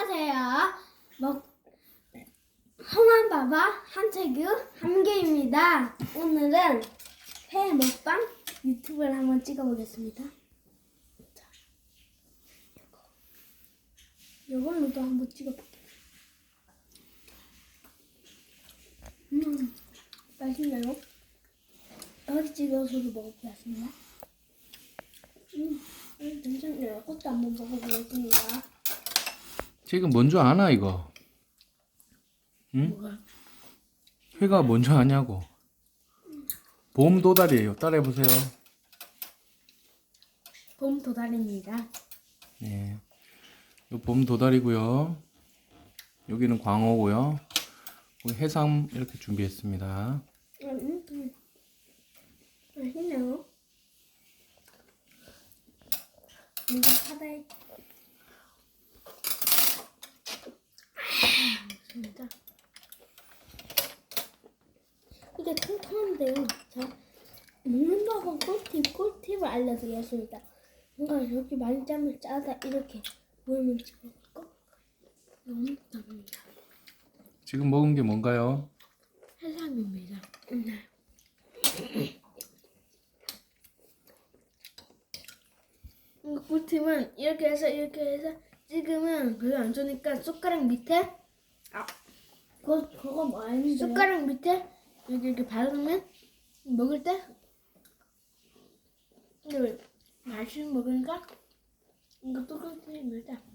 안녕하세요. 먹 홍한바바 한태규 한개입니다. 오늘은 회 먹방 유튜브를 한번 찍어보겠습니다. 요걸로도 한번 찍어볼게요. 음, 맛있나요? 여기 찍어서도 먹어보겠습니다. 음, 음, 괜찮네요. 이것도 한번 먹어보겠습니다. 지금 뭔줄 아나 이거? 응? 뭐가? 회가 뭔줄 아냐고? 봄 도다리예요. 따라해 보세요. 봄 도다리입니다. 네. 요봄 도다리고요. 여기는 광어고요. 해삼 이렇게 준비했습니다. 음, 음. 맛있네요. 이거 사다 리. 맞습니다. 이게 통통한데요. 자, 먹는 방법 꿀팁, 꿀팁을 알려드리겠습니다. 뭔가 이렇게 만점을 짜다 이렇게 물을 집어넣고 너무 담니다 지금 먹은 게 뭔가요? 해삼입니다. 네. 이거 꿀팁은 이렇게 해서 이렇게 해서 찍으면 별로 안 좋으니까 숟가락 밑에 아 그거 그거 뭐 아닌데 숟가락 밑에 여기 이렇게 바르면 먹을 때 이거 맛있는 먹으니까 이거. 이거 한거 아니에요.